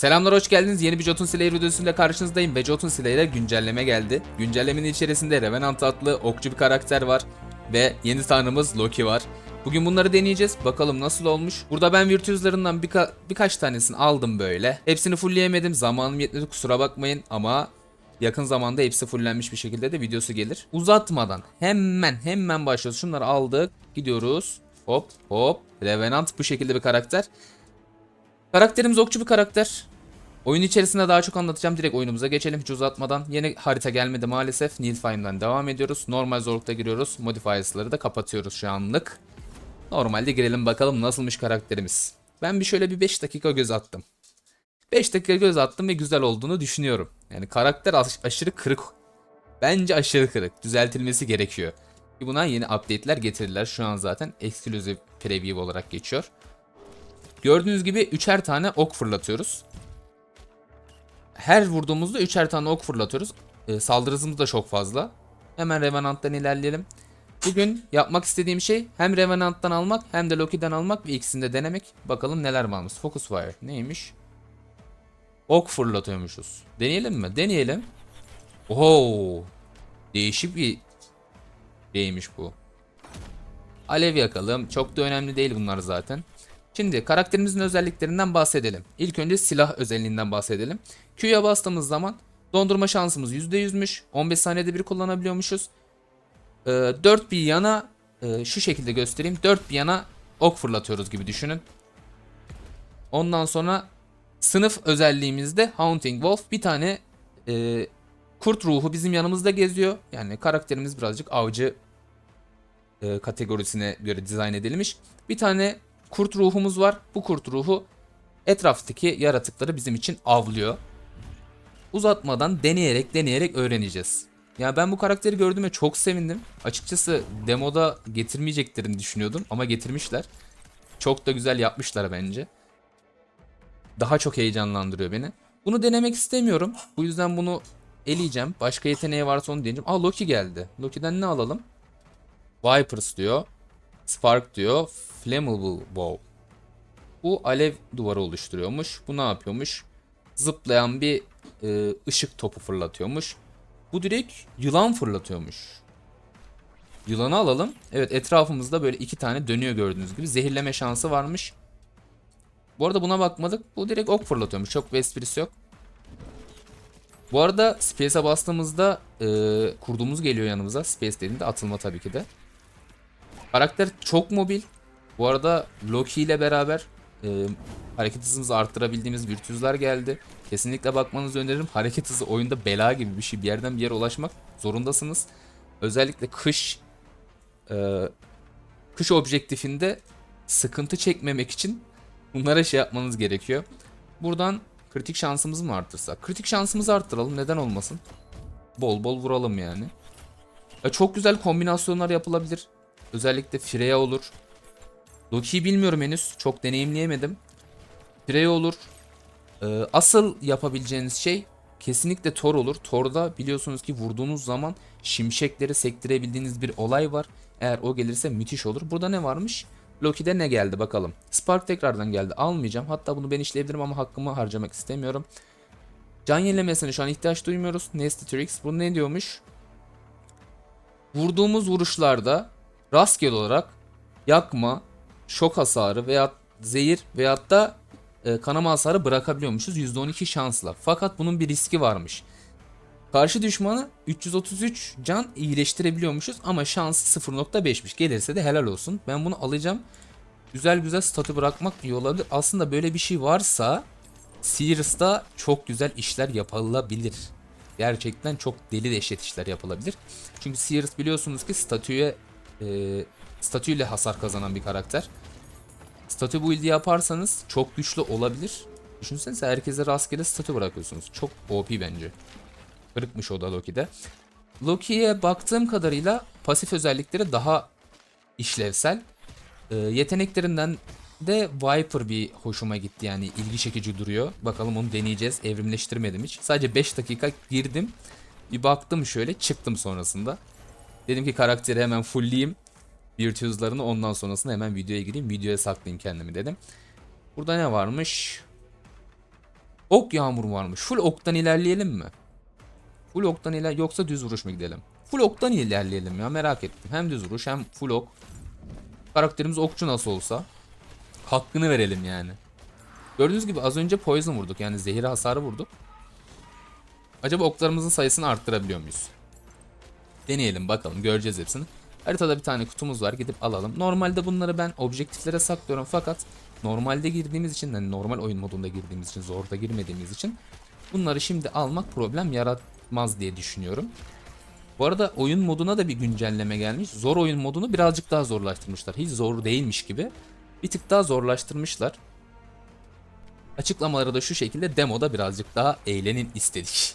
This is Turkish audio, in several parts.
Selamlar hoş geldiniz. Yeni bir Jotun Slayer videosuyla karşınızdayım ve Jotun Slayer'e güncelleme geldi. Güncellemenin içerisinde Revenant adlı okçu bir karakter var ve yeni tanrımız Loki var. Bugün bunları deneyeceğiz. Bakalım nasıl olmuş. Burada ben virtüözlerinden birka- birkaç tanesini aldım böyle. Hepsini fullleyemedim. Zamanım yetmedi kusura bakmayın ama yakın zamanda hepsi fullenmiş bir şekilde de videosu gelir. Uzatmadan hemen hemen başlıyoruz. Şunları aldık. Gidiyoruz. Hop hop. Revenant bu şekilde bir karakter. Karakterimiz okçu bir karakter. Oyun içerisinde daha çok anlatacağım. Direkt oyunumuza geçelim hiç uzatmadan. Yeni harita gelmedi maalesef. Nilfheim'den devam ediyoruz. Normal zorlukta giriyoruz. Modifiers'ları da kapatıyoruz şu anlık. Normalde girelim bakalım nasılmış karakterimiz. Ben bir şöyle bir 5 dakika göz attım. 5 dakika göz attım ve güzel olduğunu düşünüyorum. Yani karakter aş- aşırı kırık. Bence aşırı kırık. Düzeltilmesi gerekiyor. Ki Buna yeni update'ler getirirler. Şu an zaten exclusive preview olarak geçiyor. Gördüğünüz gibi üçer tane ok fırlatıyoruz. Her vurduğumuzda üçer tane ok fırlatıyoruz. Ee, saldırı hızımız da çok fazla. Hemen Revenant'tan ilerleyelim. Bugün yapmak istediğim şey hem Revenant'tan almak hem de Loki'den almak ve ikisini de denemek. Bakalım neler varmış. Focus Fire neymiş? Ok fırlatıyormuşuz. Deneyelim mi? Deneyelim. Oho! Değişik bir şeymiş bu. Alev yakalım. Çok da önemli değil bunlar zaten. Şimdi karakterimizin özelliklerinden bahsedelim. İlk önce silah özelliğinden bahsedelim. Q'ya bastığımız zaman dondurma şansımız %100'müş. 15 saniyede bir kullanabiliyormuşuz. Ee, dört bir yana e, şu şekilde göstereyim. Dört bir yana ok fırlatıyoruz gibi düşünün. Ondan sonra sınıf özelliğimizde Haunting Wolf bir tane e, kurt ruhu bizim yanımızda geziyor. Yani karakterimiz birazcık avcı e, kategorisine göre dizayn edilmiş. Bir tane kurt ruhumuz var. Bu kurt ruhu etraftaki yaratıkları bizim için avlıyor. Uzatmadan deneyerek deneyerek öğreneceğiz. Ya ben bu karakteri gördüğüme çok sevindim. Açıkçası demoda getirmeyeceklerini düşünüyordum ama getirmişler. Çok da güzel yapmışlar bence. Daha çok heyecanlandırıyor beni. Bunu denemek istemiyorum. Bu yüzden bunu eleyeceğim. Başka yeteneği varsa onu deneyeceğim. Aa Loki geldi. Loki'den ne alalım? Vipers diyor. Spark diyor. Flammable Bow. Bu alev duvarı oluşturuyormuş. Bu ne yapıyormuş? Zıplayan bir e, ışık topu fırlatıyormuş. Bu direkt yılan fırlatıyormuş. Yılanı alalım. Evet etrafımızda böyle iki tane dönüyor gördüğünüz gibi. Zehirleme şansı varmış. Bu arada buna bakmadık. Bu direkt ok fırlatıyormuş. Çok bir yok. Bu arada Space'e bastığımızda e, kurduğumuz geliyor yanımıza. Space dediğimde atılma tabii ki de. Karakter çok mobil. Bu arada Loki ile beraber e, hareket hızımızı arttırabildiğimiz virtüzler geldi. Kesinlikle bakmanızı öneririm. Hareket hızı oyunda bela gibi bir şey. Bir yerden bir yere ulaşmak zorundasınız. Özellikle kış e, kış objektifinde sıkıntı çekmemek için bunlara şey yapmanız gerekiyor. Buradan kritik şansımızı mı arttırsak? Kritik şansımızı arttıralım. Neden olmasın? Bol bol vuralım yani. Ya çok güzel kombinasyonlar yapılabilir. Özellikle Freya olur. Loki'yi bilmiyorum henüz. Çok deneyimleyemedim. Freya olur. Ee, asıl yapabileceğiniz şey kesinlikle Thor olur. Thor'da biliyorsunuz ki vurduğunuz zaman şimşekleri sektirebildiğiniz bir olay var. Eğer o gelirse müthiş olur. Burada ne varmış? Loki'de ne geldi bakalım. Spark tekrardan geldi. Almayacağım. Hatta bunu ben işleyebilirim ama hakkımı harcamak istemiyorum. Can yenilemesine şu an ihtiyaç duymuyoruz. Nasty Tricks. Bu ne diyormuş? Vurduğumuz vuruşlarda rastgele olarak yakma, şok hasarı veya zehir veyahut da e, kanama hasarı bırakabiliyormuşuz %12 şansla. Fakat bunun bir riski varmış. Karşı düşmanı 333 can iyileştirebiliyormuşuz ama şans 0.5'miş. Gelirse de helal olsun. Ben bunu alacağım. Güzel güzel statü bırakmak iyi olabilir. Aslında böyle bir şey varsa Sears'ta çok güzel işler yapılabilir. Gerçekten çok deli dehşet işler yapılabilir. Çünkü Sears biliyorsunuz ki statüye e, statüyle hasar kazanan bir karakter. Statü build'i yaparsanız çok güçlü olabilir. Düşünsenize herkese rastgele statü bırakıyorsunuz. Çok OP bence. Kırıkmış o da Loki'de. Loki'ye baktığım kadarıyla pasif özellikleri daha işlevsel. Ee, yeteneklerinden de Viper bir hoşuma gitti yani ilgi çekici duruyor. Bakalım onu deneyeceğiz. Evrimleştirmedim hiç. Sadece 5 dakika girdim. Bir baktım şöyle çıktım sonrasında. Dedim ki karakteri hemen fullleyeyim. Virtuos'larını ondan sonrasında hemen videoya gireyim. Videoya saklayayım kendimi dedim. Burada ne varmış? Ok yağmur varmış. Full oktan ilerleyelim mi? Full oktan iler yoksa düz vuruş mu gidelim? Full oktan ilerleyelim ya merak ettim. Hem düz vuruş hem full ok. Karakterimiz okçu nasıl olsa. Hakkını verelim yani. Gördüğünüz gibi az önce poison vurduk yani zehir hasarı vurduk. Acaba oklarımızın sayısını arttırabiliyor muyuz? Deneyelim bakalım göreceğiz hepsini. Haritada bir tane kutumuz var gidip alalım. Normalde bunları ben objektiflere saklıyorum fakat normalde girdiğimiz için yani normal oyun modunda girdiğimiz için zorda girmediğimiz için bunları şimdi almak problem yaratmaz diye düşünüyorum. Bu arada oyun moduna da bir güncelleme gelmiş. Zor oyun modunu birazcık daha zorlaştırmışlar. Hiç zor değilmiş gibi. Bir tık daha zorlaştırmışlar. Açıklamaları da şu şekilde demoda birazcık daha eğlenin istedik.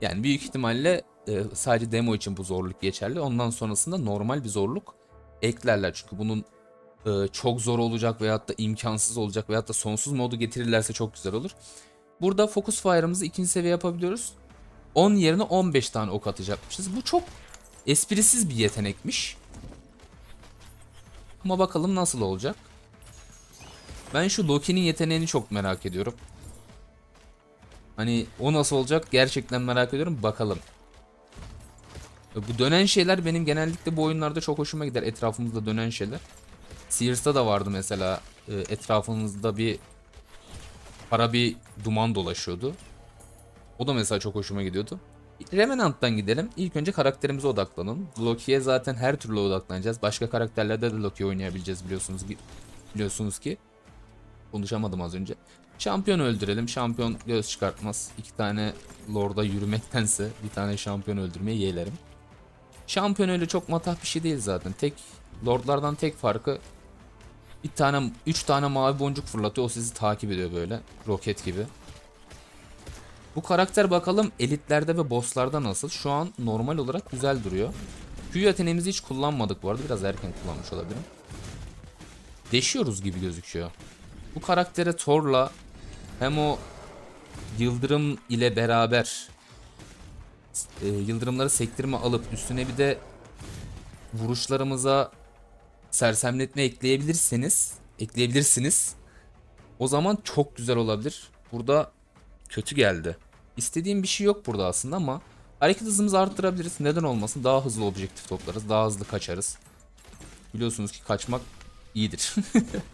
Yani büyük ihtimalle e, sadece demo için bu zorluk geçerli. Ondan sonrasında normal bir zorluk eklerler. Çünkü bunun e, çok zor olacak veyahut da imkansız olacak veyahut da sonsuz modu getirirlerse çok güzel olur. Burada Focus Fire'ımızı ikinci seviye yapabiliyoruz. 10 yerine 15 tane ok atacakmışız. Bu çok esprisiz bir yetenekmiş. Ama bakalım nasıl olacak. Ben şu Loki'nin yeteneğini çok merak ediyorum. Hani o nasıl olacak gerçekten merak ediyorum. Bakalım. Bu dönen şeyler benim genellikle bu oyunlarda çok hoşuma gider. Etrafımızda dönen şeyler. Sears'ta da vardı mesela. e, Etrafınızda bir para bir duman dolaşıyordu. O da mesela çok hoşuma gidiyordu. Revenant'tan gidelim. İlk önce karakterimize odaklanalım. Loki'ye zaten her türlü odaklanacağız. Başka karakterlerde de Loki oynayabileceğiz biliyorsunuz ki. Biliyorsunuz ki. Konuşamadım az önce. Şampiyon öldürelim. Şampiyon göz çıkartmaz. İki tane Lord'a yürümektense bir tane şampiyon öldürmeyi yeğlerim. Şampiyon öyle çok matah bir şey değil zaten. Tek Lord'lardan tek farkı bir tane, üç tane mavi boncuk fırlatıyor. O sizi takip ediyor böyle. Roket gibi. Bu karakter bakalım elitlerde ve bosslarda nasıl? Şu an normal olarak güzel duruyor. Q yeteneğimizi hiç kullanmadık bu arada. Biraz erken kullanmış olabilirim. Deşiyoruz gibi gözüküyor. Bu karaktere Thor'la hem o yıldırım ile beraber e, yıldırımları sektirme alıp üstüne bir de vuruşlarımıza sersemletme ekleyebilirseniz ekleyebilirsiniz. O zaman çok güzel olabilir. Burada kötü geldi. İstediğim bir şey yok burada aslında ama hareket hızımızı arttırabiliriz. Neden olmasın? Daha hızlı objektif toplarız. Daha hızlı kaçarız. Biliyorsunuz ki kaçmak iyidir.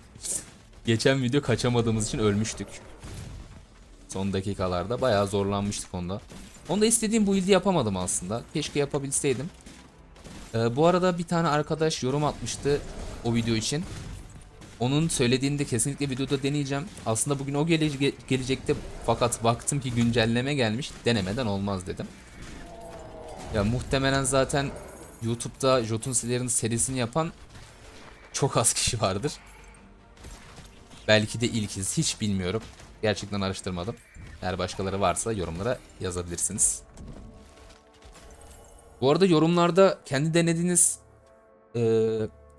Geçen video kaçamadığımız için ölmüştük. Son dakikalarda bayağı zorlanmıştık onda. Onda istediğim bu ildi yapamadım aslında. Keşke yapabilseydim. Ee, bu arada bir tane arkadaş yorum atmıştı o video için. Onun söylediğini de kesinlikle videoda deneyeceğim. Aslında bugün o gele- gelecekte fakat baktım ki güncelleme gelmiş. Denemeden olmaz dedim. Ya muhtemelen zaten YouTube'da Jotun Slayer'ın serisini yapan çok az kişi vardır. Belki de ilkiz hiç bilmiyorum. Gerçekten araştırmadım. Eğer başkaları varsa yorumlara yazabilirsiniz. Bu arada yorumlarda kendi denediğiniz e,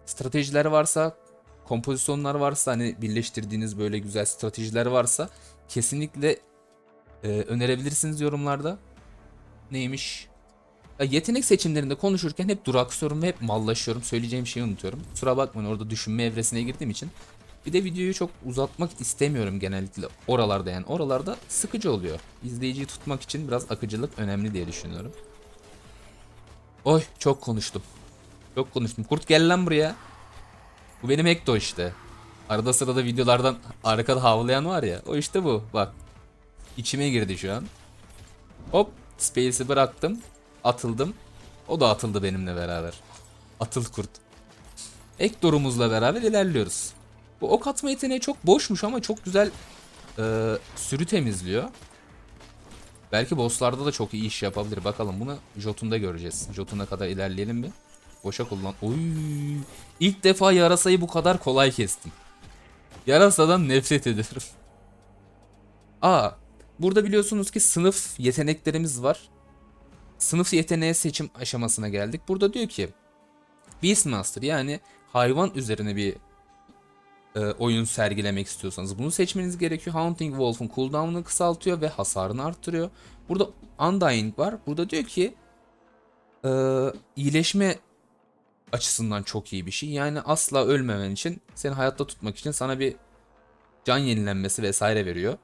stratejiler varsa, kompozisyonlar varsa hani birleştirdiğiniz böyle güzel stratejiler varsa kesinlikle e, önerebilirsiniz yorumlarda. Neymiş? Ya yetenek seçimlerinde konuşurken hep duraksıyorum ve hep mallaşıyorum. Söyleyeceğim şeyi unutuyorum. Kusura bakmayın orada düşünme evresine girdiğim için. Bir de videoyu çok uzatmak istemiyorum genellikle oralarda yani. Oralarda sıkıcı oluyor. İzleyiciyi tutmak için biraz akıcılık önemli diye düşünüyorum. Oy çok konuştum. Çok konuştum. Kurt gel lan buraya. Bu benim Ekto işte. Arada sırada videolardan arkada havlayan var ya. O işte bu. Bak. İçime girdi şu an. Hop. Space'i bıraktım. Atıldım. O da atıldı benimle beraber. Atıl kurt. Ektor'umuzla beraber ilerliyoruz. Bu ok atma yeteneği çok boşmuş ama çok güzel e, sürü temizliyor. Belki bosslarda da çok iyi iş yapabilir. Bakalım bunu Jotun'da göreceğiz. Jotun'a kadar ilerleyelim bir. Boşa kullan. Oy! İlk defa yarasayı bu kadar kolay kestim. Yarasadan nefret ederim. Aa, burada biliyorsunuz ki sınıf yeteneklerimiz var. Sınıf yeteneği seçim aşamasına geldik. Burada diyor ki Beastmaster yani hayvan üzerine bir e, oyun sergilemek istiyorsanız bunu seçmeniz gerekiyor. Hunting Wolf'un cooldown'unu kısaltıyor ve hasarını arttırıyor. Burada Undying var. Burada diyor ki e, iyileşme açısından çok iyi bir şey. Yani asla ölmemen için seni hayatta tutmak için sana bir can yenilenmesi vesaire veriyor.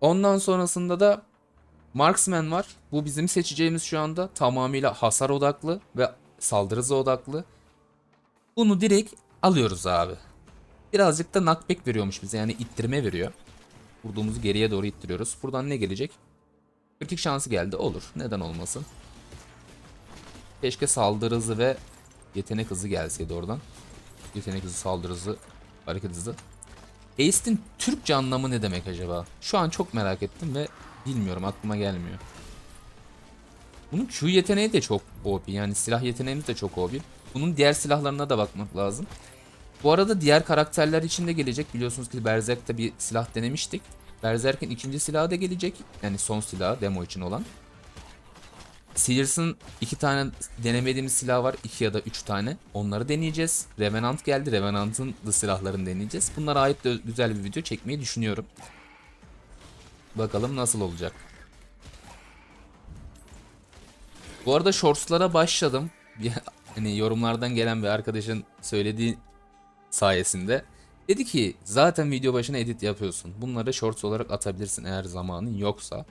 Ondan sonrasında da Marksman var. Bu bizim seçeceğimiz şu anda tamamıyla hasar odaklı ve saldırı hızı odaklı. Bunu direkt alıyoruz abi. Birazcık da knockback veriyormuş bize yani ittirme veriyor. Vurduğumuzu geriye doğru ittiriyoruz. Buradan ne gelecek? Kritik şansı geldi. Olur. Neden olmasın? Keşke saldırı hızı ve yetenek hızı gelseydi oradan. Yetenek hızı, saldırı hızı, hareket hızı. Ace'in Türkçe anlamı ne demek acaba? Şu an çok merak ettim ve bilmiyorum aklıma gelmiyor. Bunun Q yeteneği de çok OP yani silah yeteneğimiz de çok OP. Bunun diğer silahlarına da bakmak lazım. Bu arada diğer karakterler için de gelecek. Biliyorsunuz ki Berserk'te bir silah denemiştik. Berserk'in ikinci silahı da gelecek. Yani son silahı demo için olan. Sears'ın iki tane denemediğimiz silah var. iki ya da üç tane. Onları deneyeceğiz. Revenant geldi. Revenant'ın da silahlarını deneyeceğiz. Bunlara ait de güzel bir video çekmeyi düşünüyorum. Bakalım nasıl olacak. Bu arada shortslara başladım. Hani yorumlardan gelen bir arkadaşın söylediği sayesinde. Dedi ki zaten video başına edit yapıyorsun. Bunları shorts olarak atabilirsin eğer zamanın yoksa.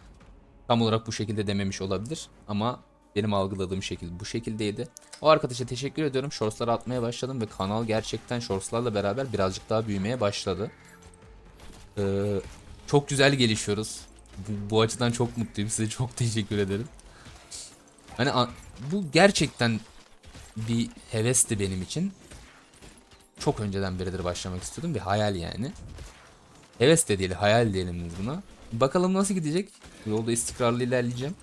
Tam olarak bu şekilde dememiş olabilir ama benim algıladığım şekil bu şekildeydi. O arkadaşa teşekkür ediyorum. Shortsları atmaya başladım ve kanal gerçekten shortslarla beraber birazcık daha büyümeye başladı. Ee, çok güzel gelişiyoruz. Bu, bu açıdan çok mutluyum. Size çok teşekkür ederim. Hani bu gerçekten bir hevesti benim için. Çok önceden beridir başlamak istiyordum. Bir hayal yani. Heves de değil, hayal diyelim biz buna. Bakalım nasıl gidecek. Yolda istikrarlı ilerleyeceğim.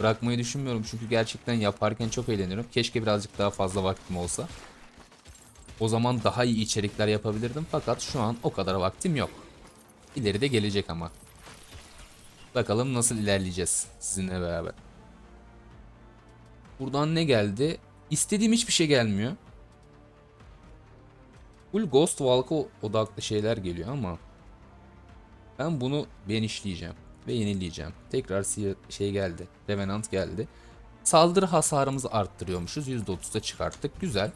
Bırakmayı düşünmüyorum çünkü gerçekten yaparken çok eğleniyorum. Keşke birazcık daha fazla vaktim olsa. O zaman daha iyi içerikler yapabilirdim fakat şu an o kadar vaktim yok. İleride gelecek ama. Bakalım nasıl ilerleyeceğiz sizinle beraber. Buradan ne geldi? İstediğim hiçbir şey gelmiyor. Full Ghost Walk'a odaklı şeyler geliyor ama ben bunu benişleyeceğim ve yenileyeceğim. Tekrar şey geldi. Revenant geldi. Saldırı hasarımızı arttırıyormuşuz. %30'da çıkarttık. Güzel.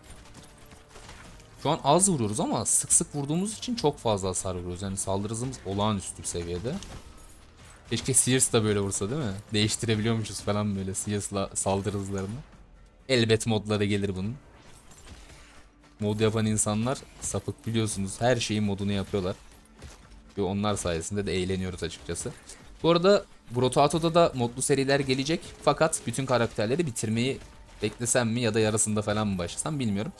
Şu an az vuruyoruz ama sık sık vurduğumuz için çok fazla hasar vuruyoruz. Yani saldırı hızımız olağanüstü bir seviyede. Keşke Sears da böyle vursa değil mi? Değiştirebiliyormuşuz falan böyle Sears'la saldırı hızlarını. Elbet modları gelir bunun. Mod yapan insanlar sapık biliyorsunuz. Her şeyin modunu yapıyorlar. Ve onlar sayesinde de eğleniyoruz açıkçası. Bu arada Brotato'da da modlu seriler gelecek. Fakat bütün karakterleri bitirmeyi beklesem mi ya da yarısında falan mı başlasam bilmiyorum.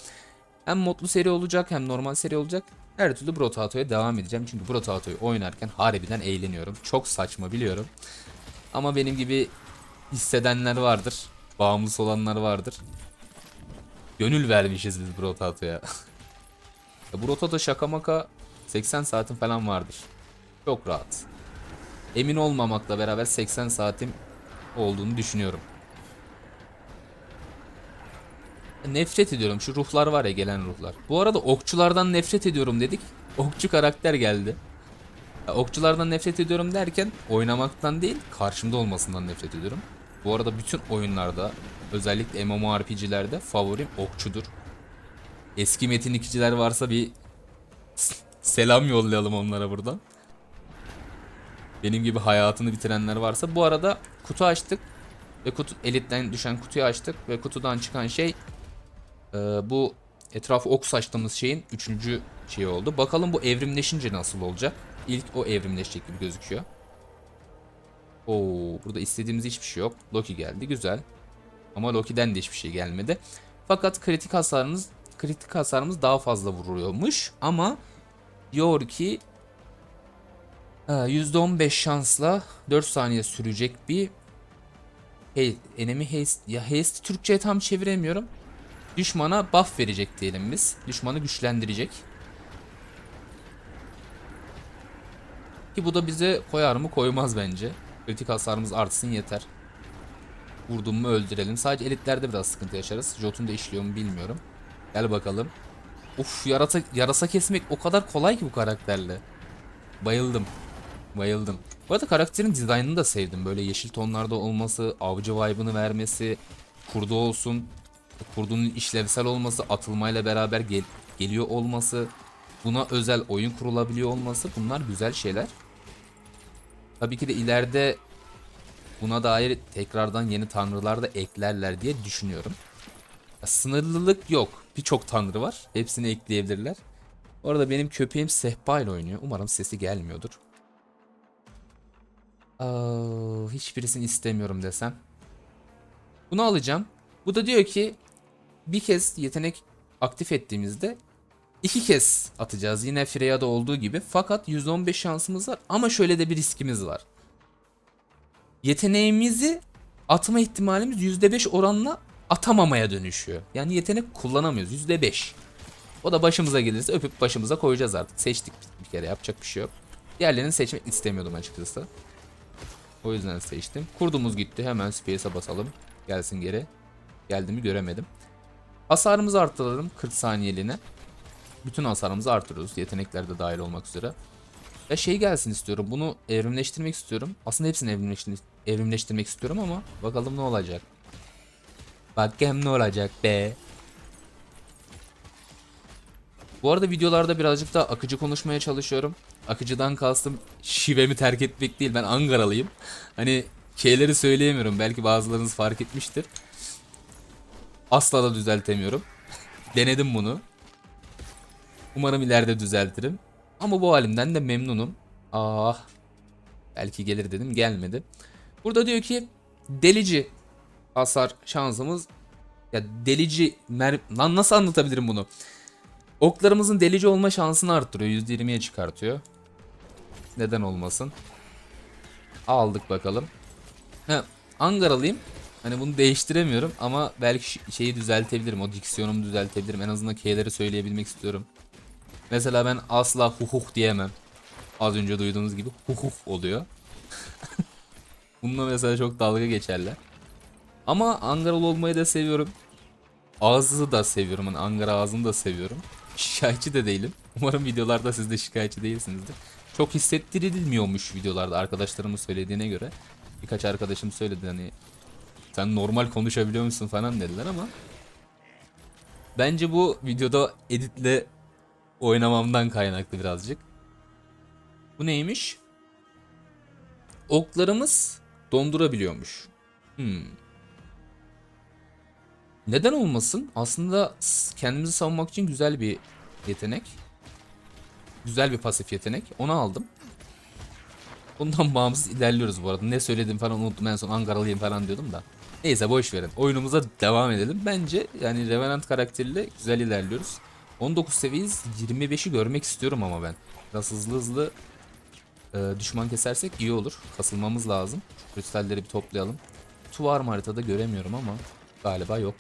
Hem modlu seri olacak hem normal seri olacak. Her türlü Brotato'ya devam edeceğim. Çünkü Brotato'yu oynarken harbiden eğleniyorum. Çok saçma biliyorum. Ama benim gibi hissedenler vardır. Bağımlısı olanlar vardır. Gönül vermişiz biz Brotato'ya. Ya Brotato şaka maka 80 saatim falan vardır. Çok rahat. Emin olmamakla beraber 80 saatim olduğunu düşünüyorum. Nefret ediyorum. Şu ruhlar var ya gelen ruhlar. Bu arada okçulardan nefret ediyorum dedik. Okçu karakter geldi. Ya, okçulardan nefret ediyorum derken oynamaktan değil karşımda olmasından nefret ediyorum. Bu arada bütün oyunlarda özellikle MMORPG'lerde favorim okçudur. Eski Metin 2'ciler varsa bir selam yollayalım onlara buradan. Benim gibi hayatını bitirenler varsa. Bu arada kutu açtık. Ve kutu elitten düşen kutuyu açtık. Ve kutudan çıkan şey e, bu etrafı ok saçtığımız şeyin üçüncü şeyi oldu. Bakalım bu evrimleşince nasıl olacak. İlk o evrimleşecek gibi gözüküyor. Oo, burada istediğimiz hiçbir şey yok. Loki geldi. Güzel. Ama Loki'den de hiçbir şey gelmedi. Fakat kritik hasarımız kritik hasarımız daha fazla vuruyormuş ama diyor ki e, %15 şansla 4 saniye sürecek bir hey, enemy haste ya haste Türkçe'ye tam çeviremiyorum. Düşmana buff verecek diyelim biz. Düşmanı güçlendirecek. Ki bu da bize koyar mı koymaz bence. Kritik hasarımız artsın yeter. Vurdum mu öldürelim. Sadece elitlerde biraz sıkıntı yaşarız. Jotun da işliyor mu bilmiyorum. Gel bakalım. Uf yarasa, yarasa kesmek o kadar kolay ki bu karakterle. Bayıldım. Bayıldım. Bu arada karakterin dizaynını da sevdim. Böyle yeşil tonlarda olması, avcı vibe'ını vermesi, kurdu olsun. Kurdunun işlevsel olması, atılmayla beraber gel- geliyor olması, buna özel oyun kurulabiliyor olması bunlar güzel şeyler. Tabii ki de ileride buna dair tekrardan yeni tanrılar da eklerler diye düşünüyorum. Sınırlılık yok. Birçok tanrı var. Hepsini ekleyebilirler. Orada benim köpeğim sehpa ile oynuyor. Umarım sesi gelmiyordur. Aa, hiçbirisini istemiyorum desem. Bunu alacağım. Bu da diyor ki bir kez yetenek aktif ettiğimizde iki kez atacağız. Yine Freya'da olduğu gibi. Fakat 115 şansımız var ama şöyle de bir riskimiz var. Yeteneğimizi atma ihtimalimiz %5 oranla atamamaya dönüşüyor. Yani yetenek kullanamıyoruz %5. O da başımıza gelirse öpüp başımıza koyacağız artık. Seçtik bir kere yapacak bir şey yok. Diğerlerini seçmek istemiyordum açıkçası. O yüzden seçtim. Kurdumuz gitti. Hemen space'e basalım. Gelsin geri. Geldi göremedim. Hasarımızı arttıralım 40 saniyeliğine. Bütün hasarımızı artırıyoruz. Yetenekler de dahil olmak üzere. Ya şey gelsin istiyorum. Bunu evrimleştirmek istiyorum. Aslında hepsini evrimleştir- evrimleştirmek istiyorum ama bakalım ne olacak. Bakayım ne olacak be. Bu arada videolarda birazcık daha akıcı konuşmaya çalışıyorum. Akıcıdan kastım şivemi terk etmek değil. Ben Ankaralıyım. Hani şeyleri söyleyemiyorum. Belki bazılarınız fark etmiştir. Asla da düzeltemiyorum. Denedim bunu. Umarım ileride düzeltirim. Ama bu halimden de memnunum. Ah. Belki gelir dedim gelmedi. Burada diyor ki delici hasar şansımız ya delici mer lan nasıl anlatabilirim bunu? Oklarımızın delici olma şansını arttırıyor. %20'ye çıkartıyor. Neden olmasın? Aldık bakalım. He, Angaralıyım. Hani bunu değiştiremiyorum ama belki şeyi düzeltebilirim. O diksiyonumu düzeltebilirim. En azından K'leri söyleyebilmek istiyorum. Mesela ben asla hukuk diyemem. Az önce duyduğunuz gibi hukuk oluyor. Bununla mesela çok dalga geçerler. Ama Angaralı olmayı da seviyorum. Ağzı da seviyorum. Hani Angara ağzını da seviyorum. Şikayetçi de değilim. Umarım videolarda siz de şikayetçi değilsinizdir. Çok hissettirilmiyormuş videolarda arkadaşlarımın söylediğine göre. Birkaç arkadaşım söyledi hani sen normal konuşabiliyor musun falan dediler ama bence bu videoda editle oynamamdan kaynaklı birazcık. Bu neymiş? Oklarımız dondurabiliyormuş. Hmm. Neden olmasın? Aslında kendimizi savunmak için güzel bir yetenek. Güzel bir pasif yetenek. Onu aldım. Bundan bağımsız ilerliyoruz bu arada. Ne söyledim falan unuttum en son Ankaralıyım falan diyordum da. Neyse boş verin. Oyunumuza devam edelim. Bence yani Revenant karakteriyle güzel ilerliyoruz. 19 seviyeyiz. 25'i görmek istiyorum ama ben. Biraz hızlı hızlı e, düşman kesersek iyi olur. Kasılmamız lazım. Kristalleri bir toplayalım. Tu var mı haritada göremiyorum ama galiba yok.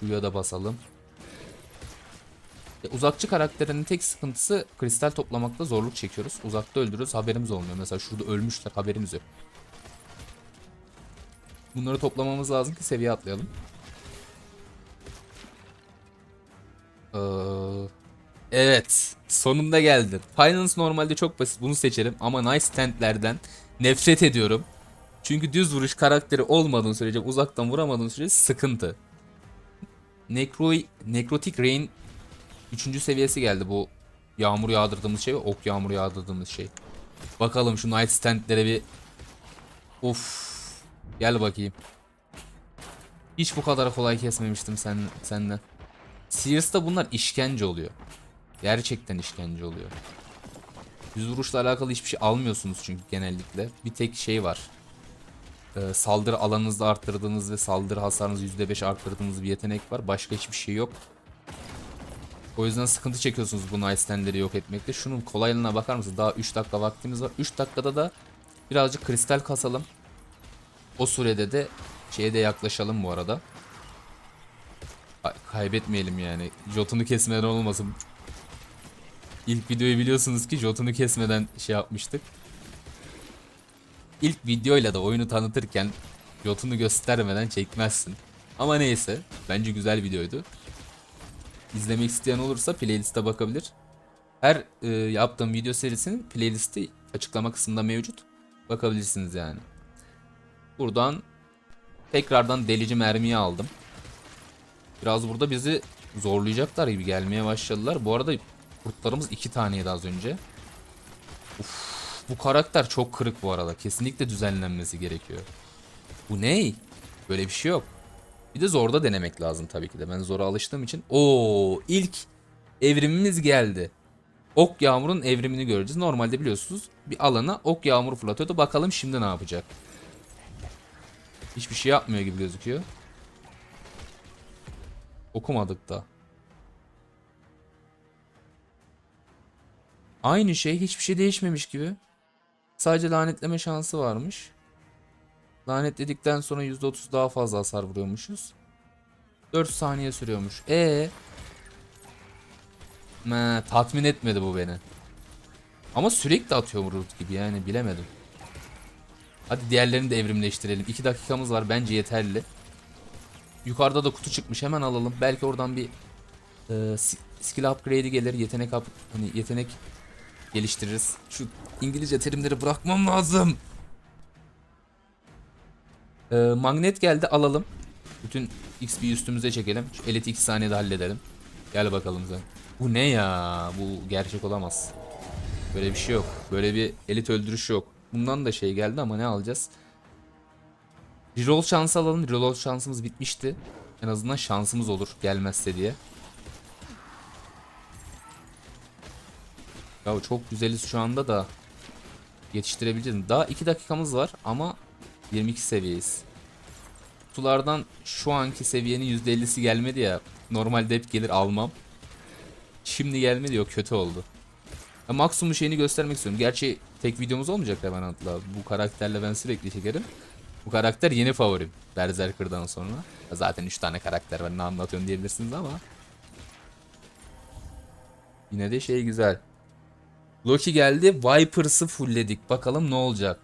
Şuraya da basalım. Ya, uzakçı karakterinin tek sıkıntısı kristal toplamakta zorluk çekiyoruz. Uzakta öldürürüz haberimiz olmuyor. Mesela şurada ölmüşler haberimiz yok. Bunları toplamamız lazım ki seviye atlayalım. Evet. Sonunda geldin. Finance normalde çok basit. Bunu seçerim. Ama Nice Stand'lerden nefret ediyorum. Çünkü düz vuruş karakteri olmadığın sürece uzaktan vuramadığın sürece sıkıntı. Necro Necrotic Rain 3. seviyesi geldi bu yağmur yağdırdığımız şey ve ok yağmur yağdırdığımız şey. Bakalım şu Night Stand'lere bir Of. Gel bakayım. Hiç bu kadar kolay kesmemiştim sen senden. Sears'ta bunlar işkence oluyor. Gerçekten işkence oluyor. Yüz vuruşla alakalı hiçbir şey almıyorsunuz çünkü genellikle. Bir tek şey var. Ee, saldırı alanınızı arttırdığınız ve saldırı hasarınızı %5 arttırdığınız bir yetenek var. Başka hiçbir şey yok. O yüzden sıkıntı çekiyorsunuz bu Nice'lenleri yok etmekte. Şunun kolaylığına bakar mısınız? Daha 3 dakika vaktimiz var. 3 dakikada da birazcık kristal kasalım. O sürede de şeye de yaklaşalım bu arada. Ay, Kaybetmeyelim yani. Jotunu kesmeden olmasın. İlk videoyu biliyorsunuz ki Jotunu kesmeden şey yapmıştık. İlk videoyla da oyunu tanıtırken Jotunu göstermeden çekmezsin. Ama neyse. Bence güzel videoydu. İzlemek isteyen olursa playlist'e bakabilir. Her e, yaptığım video serisinin playlisti açıklama kısmında mevcut. Bakabilirsiniz yani. Buradan tekrardan delici mermiyi aldım. Biraz burada bizi zorlayacaklar gibi gelmeye başladılar. Bu arada kurtlarımız iki taneydi az önce. Uf, bu karakter çok kırık bu arada. Kesinlikle düzenlenmesi gerekiyor. Bu ne? Böyle bir şey yok. Bir de zorda denemek lazım tabii ki de. Ben zora alıştığım için. Oo, ilk evrimimiz geldi. Ok yağmurun evrimini göreceğiz. Normalde biliyorsunuz bir alana ok yağmuru fırlatıyordu. Bakalım şimdi ne yapacak. Hiçbir şey yapmıyor gibi gözüküyor. Okumadık da. Aynı şey hiçbir şey değişmemiş gibi. Sadece lanetleme şansı varmış. Lanetledikten sonra %30 daha fazla hasar vuruyormuşuz. 4 saniye sürüyormuş. E Me, tatmin etmedi bu beni. Ama sürekli atıyor vururt gibi yani bilemedim. Hadi diğerlerini de evrimleştirelim. 2 dakikamız var bence yeterli. Yukarıda da kutu çıkmış hemen alalım. Belki oradan bir e, skill upgrade'i gelir. Yetenek up, hani yetenek geliştiririz. Şu İngilizce terimleri bırakmam lazım. E, magnet geldi alalım. Bütün XP üstümüze çekelim. Şu eliti 2 saniyede halledelim. Gel bakalım sen. Bu ne ya? Bu gerçek olamaz. Böyle bir şey yok. Böyle bir elit öldürüş yok. Bundan da şey geldi ama ne alacağız? Reroll şansı alalım. Reroll şansımız bitmişti. En azından şansımız olur gelmezse diye. Ya çok güzeliz şu anda da yetiştirebileceğiz. mi? Daha 2 dakikamız var ama 22 seviyeyiz. Kutulardan şu anki seviyenin %50'si gelmedi ya. Normalde hep gelir almam. Şimdi gelmedi o kötü oldu. Ya maksimum şeyini göstermek istiyorum. Gerçi tek videomuz olmayacak Revenant'la. Bu karakterle ben sürekli çekerim. Bu karakter yeni favorim. Berserker'dan sonra. Zaten 3 tane karakter var ne anlatıyorsun diyebilirsiniz ama. Yine de şey güzel. Loki geldi. Vipers'ı fullledik. Bakalım ne olacak.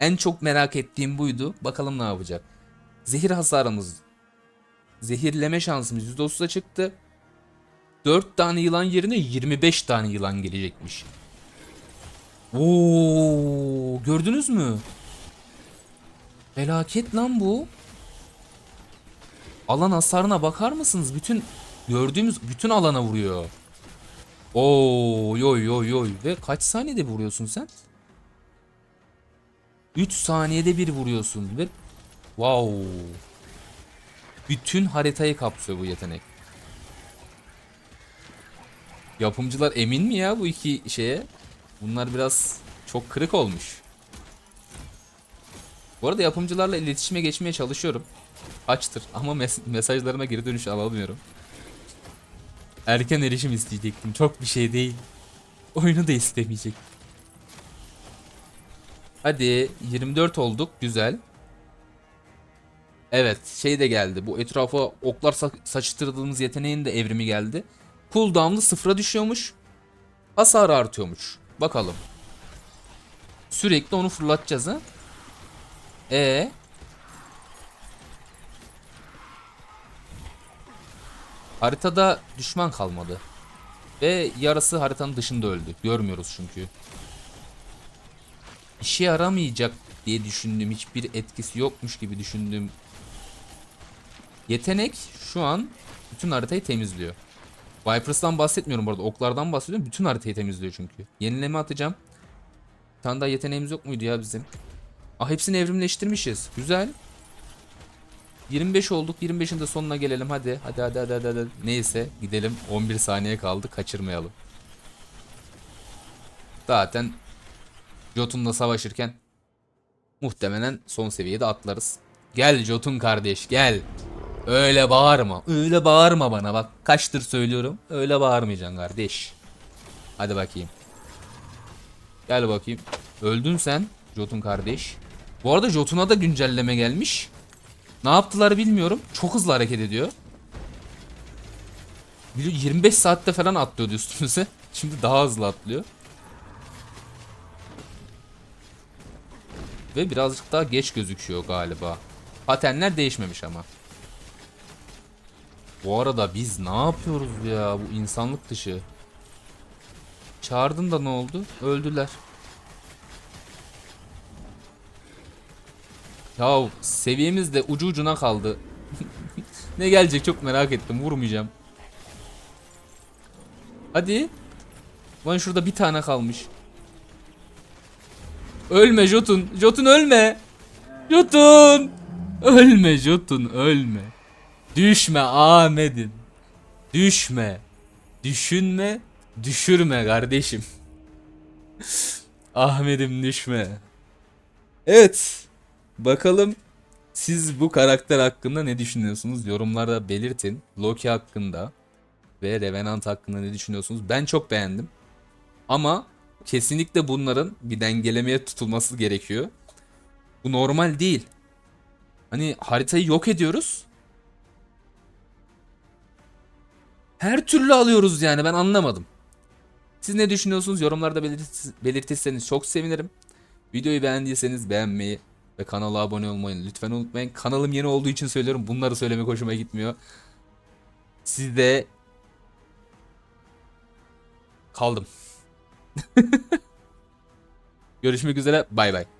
En çok merak ettiğim buydu. Bakalım ne yapacak. Zehir hasarımız. Zehirleme şansımız %30'a çıktı. 4 tane yılan yerine 25 tane yılan gelecekmiş. Oo, gördünüz mü? Felaket lan bu. Alan hasarına bakar mısınız? Bütün gördüğümüz bütün alana vuruyor. Oo, yoy yoy yoy ve kaç saniyede vuruyorsun sen? 3 saniyede bir vuruyorsun ve wow. Bütün haritayı kapsıyor bu yetenek. Yapımcılar emin mi ya bu iki şeye? Bunlar biraz çok kırık olmuş. Bu arada yapımcılarla iletişime geçmeye çalışıyorum. Açtır ama mes- mesajlarıma geri dönüş alamıyorum. Erken erişim isteyecektim. Çok bir şey değil. Oyunu da istemeyecek. Hadi 24 olduk. Güzel. Evet şey de geldi. Bu etrafa oklar sa- saçtırdığımız yeteneğin de evrimi geldi. Cooldown'u sıfıra düşüyormuş. Hasar artıyormuş. Bakalım. Sürekli onu fırlatacağız ha. E Haritada düşman kalmadı. Ve yarısı haritanın dışında öldü. Görmüyoruz çünkü. İşe yaramayacak diye düşündüğüm hiçbir etkisi yokmuş gibi düşündüğüm yetenek şu an bütün haritayı temizliyor. Vipers'tan bahsetmiyorum bu arada. Oklardan bahsediyorum. Bütün haritayı temizliyor çünkü. Yenileme atacağım. Bir tane daha yeteneğimiz yok muydu ya bizim? Ah hepsini evrimleştirmişiz. Güzel. 25 olduk. 25'in de sonuna gelelim hadi. Hadi hadi hadi hadi. hadi. Neyse gidelim. 11 saniye kaldı. Kaçırmayalım. Zaten Jotun'la savaşırken muhtemelen son seviyede atlarız. Gel Jotun kardeş gel. Öyle bağırma. Öyle bağırma bana bak. Kaçtır söylüyorum. Öyle bağırmayacaksın kardeş. Hadi bakayım. Gel bakayım. Öldün sen Jotun kardeş. Bu arada Jotun'a da güncelleme gelmiş. Ne yaptılar bilmiyorum. Çok hızlı hareket ediyor. Biliyor- 25 saatte falan atlıyordu üstümüze. Şimdi daha hızlı atlıyor. Ve birazcık daha geç gözüküyor galiba. Patenler değişmemiş ama. Bu arada biz ne yapıyoruz ya bu insanlık dışı. Çağırdın da ne oldu? Öldüler. Ya seviyemiz de ucu ucuna kaldı. ne gelecek çok merak ettim. Vurmayacağım. Hadi. Lan şurada bir tane kalmış. Ölme Jotun. Jotun ölme. Jotun. Ölme Jotun ölme. Düşme Ahmet'im. Düşme. Düşünme. Düşürme kardeşim. Ahmet'im düşme. Evet. Bakalım siz bu karakter hakkında ne düşünüyorsunuz? Yorumlarda belirtin. Loki hakkında ve Revenant hakkında ne düşünüyorsunuz? Ben çok beğendim. Ama kesinlikle bunların bir dengelemeye tutulması gerekiyor. Bu normal değil. Hani haritayı yok ediyoruz. Her türlü alıyoruz yani ben anlamadım. Siz ne düşünüyorsunuz? Yorumlarda belirt belirtirseniz çok sevinirim. Videoyu beğendiyseniz beğenmeyi ve kanala abone olmayı lütfen unutmayın. Kanalım yeni olduğu için söylüyorum. Bunları söylemek hoşuma gitmiyor. Siz de kaldım. Görüşmek üzere. Bay bay.